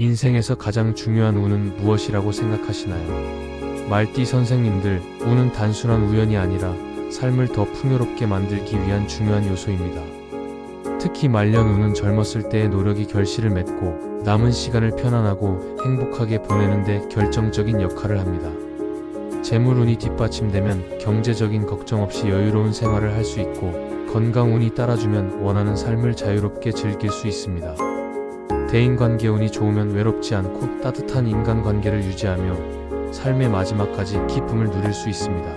인생에서 가장 중요한 운은 무엇이라고 생각하시나요? 말띠 선생님들, 운은 단순한 우연이 아니라 삶을 더 풍요롭게 만들기 위한 중요한 요소입니다. 특히 말년 운은 젊었을 때의 노력이 결실을 맺고 남은 시간을 편안하고 행복하게 보내는데 결정적인 역할을 합니다. 재물운이 뒷받침되면 경제적인 걱정 없이 여유로운 생활을 할 수 있고 건강운이 따라주면 원하는 삶을 자유롭게 즐길 수 있습니다. 대인관계 운이 좋으면 외롭지 않고 따뜻한 인간관계를 유지하며 삶의 마지막까지 기쁨을 누릴 수 있습니다.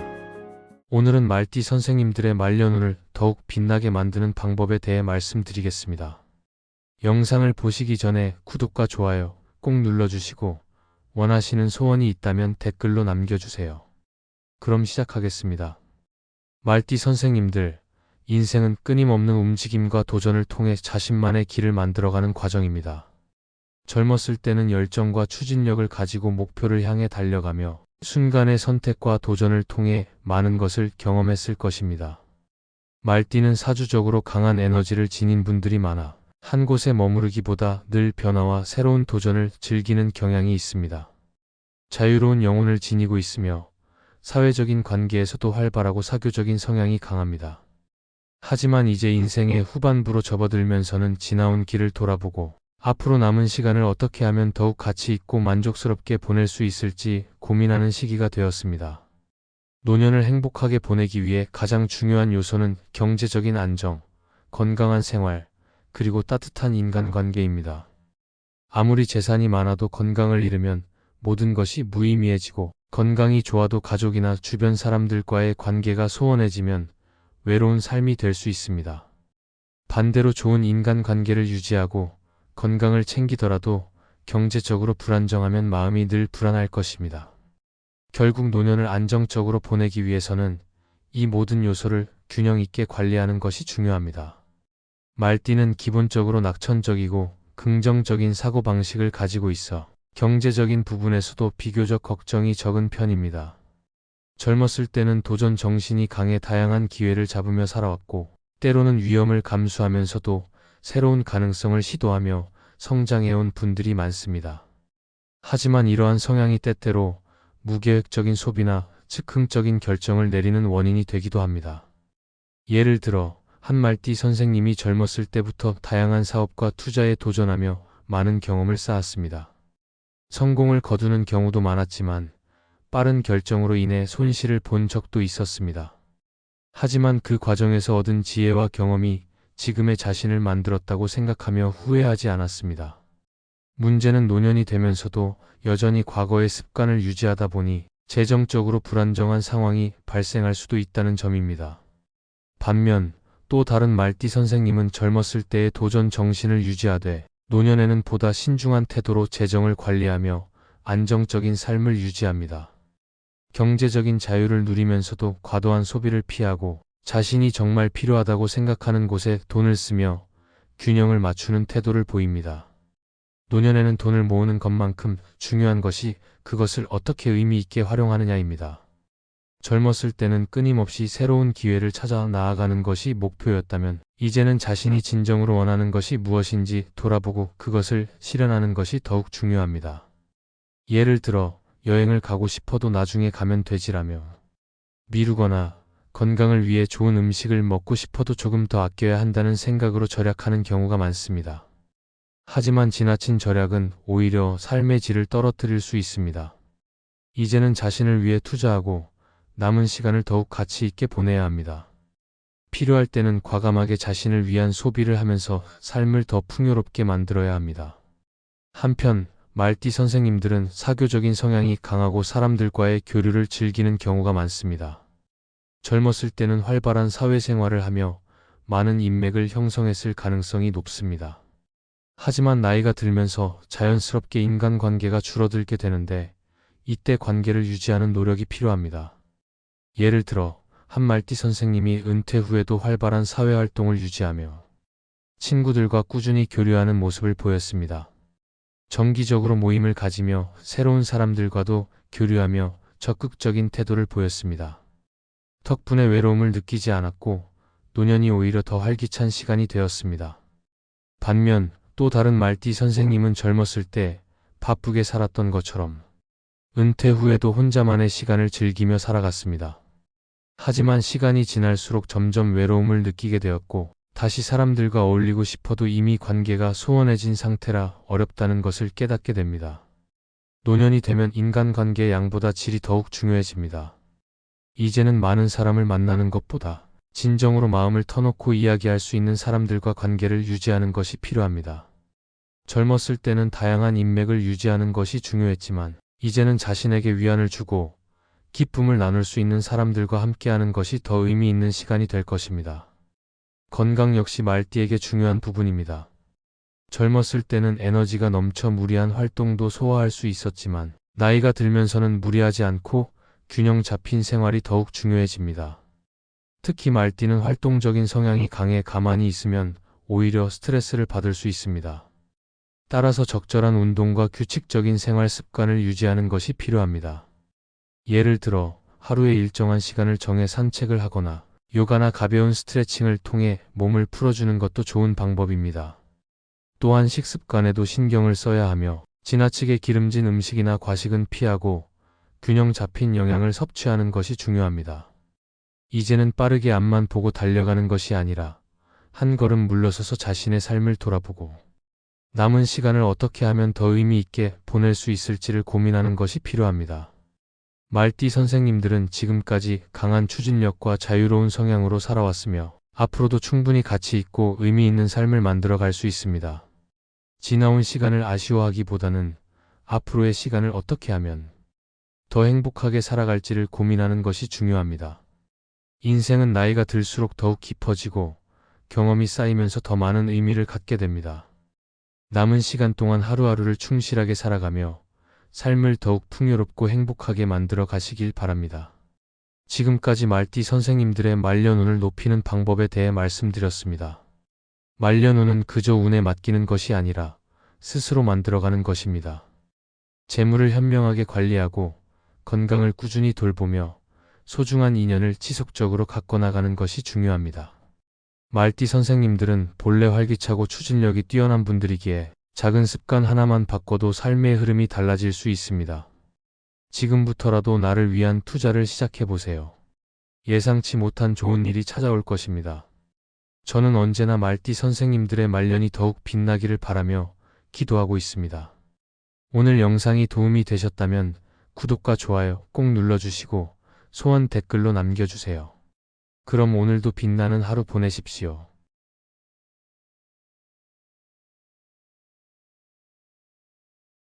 오늘은 말띠 선생님들의 말년운을 더욱 빛나게 만드는 방법에 대해 말씀드리겠습니다. 영상을 보시기 전에 구독과 좋아요 꼭 눌러주시고 원하시는 소원이 있다면 댓글로 남겨주세요. 그럼 시작하겠습니다. 말띠 선생님들, 인생은 끊임없는 움직임과 도전을 통해 자신만의 길을 만들어가는 과정입니다. 젊었을 때는 열정과 추진력을 가지고 목표를 향해 달려가며 순간의 선택과 도전을 통해 많은 것을 경험했을 것입니다. 말띠는 사주적으로 강한 에너지를 지닌 분들이 많아 한 곳에 머무르기보다 늘 변화와 새로운 도전을 즐기는 경향이 있습니다. 자유로운 영혼을 지니고 있으며 사회적인 관계에서도 활발하고 사교적인 성향이 강합니다. 하지만 이제 인생의 후반부로 접어들면서는 지나온 길을 돌아보고 앞으로 남은 시간을 어떻게 하면 더욱 가치 있고 만족스럽게 보낼 수 있을지 고민하는 시기가 되었습니다. 노년을 행복하게 보내기 위해 가장 중요한 요소는 경제적인 안정, 건강한 생활, 그리고 따뜻한 인간관계입니다. 아무리 재산이 많아도 건강을 잃으면 모든 것이 무의미해지고 건강이 좋아도 가족이나 주변 사람들과의 관계가 소원해지면 외로운 삶이 될 수 있습니다. 반대로 좋은 인간관계를 유지하고 건강을 챙기더라도 경제적으로 불안정하면 마음이 늘 불안할 것입니다. 결국 노년을 안정적으로 보내기 위해서는 이 모든 요소를 균형 있게 관리하는 것이 중요합니다. 말띠는 기본적으로 낙천적이고 긍정적인 사고방식을 가지고 있어 경제적인 부분에서도 비교적 걱정이 적은 편입니다. 젊었을 때는 도전 정신이 강해 다양한 기회를 잡으며 살아왔고, 때로는 위험을 감수하면서도 새로운 가능성을 시도하며 성장해온 분들이 많습니다. 하지만 이러한 성향이 때때로 무계획적인 소비나 즉흥적인 결정을 내리는 원인이 되기도 합니다. 예를 들어, 한 말띠 선생님이 젊었을 때부터 다양한 사업과 투자에 도전하며 많은 경험을 쌓았습니다. 성공을 거두는 경우도 많았지만 빠른 결정으로 인해 손실을 본 적도 있었습니다. 하지만 그 과정에서 얻은 지혜와 경험이 지금의 자신을 만들었다고 생각하며 후회하지 않았습니다. 문제는 노년이 되면서도 여전히 과거의 습관을 유지하다 보니 재정적으로 불안정한 상황이 발생할 수도 있다는 점입니다. 반면 또 다른 말띠 선생님은 젊었을 때의 도전 정신을 유지하되 노년에는 보다 신중한 태도로 재정을 관리하며 안정적인 삶을 유지합니다. 경제적인 자유를 누리면서도 과도한 소비를 피하고 자신이 정말 필요하다고 생각하는 곳에 돈을 쓰며 균형을 맞추는 태도를 보입니다. 노년에는 돈을 모으는 것만큼 중요한 것이 그것을 어떻게 의미 있게 활용하느냐입니다. 젊었을 때는 끊임없이 새로운 기회를 찾아 나아가는 것이 목표였다면 이제는 자신이 진정으로 원하는 것이 무엇인지 돌아보고 그것을 실현하는 것이 더욱 중요합니다. 예를 들어 여행을 가고 싶어도 나중에 가면 되지라며 미루거나 건강을 위해 좋은 음식을 먹고 싶어도 조금 더 아껴야 한다는 생각으로 절약하는 경우가 많습니다. 하지만 지나친 절약은 오히려 삶의 질을 떨어뜨릴 수 있습니다. 이제는 자신을 위해 투자하고 남은 시간을 더욱 가치 있게 보내야 합니다. 필요할 때는 과감하게 자신을 위한 소비를 하면서 삶을 더 풍요롭게 만들어야 합니다. 한편 말띠 선생님들은 사교적인 성향이 강하고 사람들과의 교류를 즐기는 경우가 많습니다. 젊었을 때는 활발한 사회생활을 하며 많은 인맥을 형성했을 가능성이 높습니다. 하지만 나이가 들면서 자연스럽게 인간관계가 줄어들게 되는데 이때 관계를 유지하는 노력이 필요합니다. 예를 들어 한 말띠 선생님이 은퇴 후에도 활발한 사회활동을 유지하며 친구들과 꾸준히 교류하는 모습을 보였습니다. 정기적으로 모임을 가지며 새로운 사람들과도 교류하며 적극적인 태도를 보였습니다. 덕분에 외로움을 느끼지 않았고 노년이 오히려 더 활기찬 시간이 되었습니다. 반면 또 다른 말띠 선생님은 젊었을 때 바쁘게 살았던 것처럼 은퇴 후에도 혼자만의 시간을 즐기며 살아갔습니다. 하지만 시간이 지날수록 점점 외로움을 느끼게 되었고 다시 사람들과 어울리고 싶어도 이미 관계가 소원해진 상태라 어렵다는 것을 깨닫게 됩니다. 노년이 되면 인간관계의 양보다 질이 더욱 중요해집니다. 이제는 많은 사람을 만나는 것보다 진정으로 마음을 터놓고 이야기할 수 있는 사람들과 관계를 유지하는 것이 필요합니다. 젊었을 때는 다양한 인맥을 유지하는 것이 중요했지만 이제는 자신에게 위안을 주고 기쁨을 나눌 수 있는 사람들과 함께하는 것이 더 의미 있는 시간이 될 것입니다. 건강 역시 말띠에게 중요한 부분입니다. 젊었을 때는 에너지가 넘쳐 무리한 활동도 소화할 수 있었지만 나이가 들면서는 무리하지 않고 균형 잡힌 생활이 더욱 중요해집니다. 특히 말띠는 활동적인 성향이 강해 가만히 있으면 오히려 스트레스를 받을 수 있습니다. 따라서 적절한 운동과 규칙적인 생활 습관을 유지하는 것이 필요합니다. 예를 들어 하루에 일정한 시간을 정해 산책을 하거나 요가나 가벼운 스트레칭을 통해 몸을 풀어주는 것도 좋은 방법입니다. 또한 식습관에도 신경을 써야 하며 지나치게 기름진 음식이나 과식은 피하고 균형 잡힌 영양을 섭취하는 것이 중요합니다. 이제는 빠르게 앞만 보고 달려가는 것이 아니라 한 걸음 물러서서 자신의 삶을 돌아보고 남은 시간을 어떻게 하면 더 의미 있게 보낼 수 있을지를 고민하는 것이 필요합니다. 말띠 선생님들은 지금까지 강한 추진력과 자유로운 성향으로 살아왔으며 앞으로도 충분히 가치 있고 의미 있는 삶을 만들어 갈 수 있습니다. 지나온 시간을 아쉬워하기보다는 앞으로의 시간을 어떻게 하면 더 행복하게 살아갈지를 고민하는 것이 중요합니다. 인생은 나이가 들수록 더욱 깊어지고 경험이 쌓이면서 더 많은 의미를 갖게 됩니다. 남은 시간 동안 하루하루를 충실하게 살아가며 삶을 더욱 풍요롭고 행복하게 만들어 가시길 바랍니다. 지금까지 말띠 선생님들의 말년운을 높이는 방법에 대해 말씀드렸습니다. 말년운은 그저 운에 맡기는 것이 아니라 스스로 만들어가는 것입니다. 재물을 현명하게 관리하고 건강을 꾸준히 돌보며 소중한 인연을 지속적으로 갖고 나가는 것이 중요합니다. 말띠 선생님들은 본래 활기차고 추진력이 뛰어난 분들이기에 작은 습관 하나만 바꿔도 삶의 흐름이 달라질 수 있습니다. 지금부터라도 나를 위한 투자를 시작해보세요. 예상치 못한 좋은 일이 찾아올 것입니다. 저는 언제나 말띠 선생님들의 말년이 더욱 빛나기를 바라며 기도하고 있습니다. 오늘 영상이 도움이 되셨다면 구독과 좋아요 꼭 눌러주시고 소원 댓글로 남겨주세요. 그럼 오늘도 빛나는 하루 보내십시오.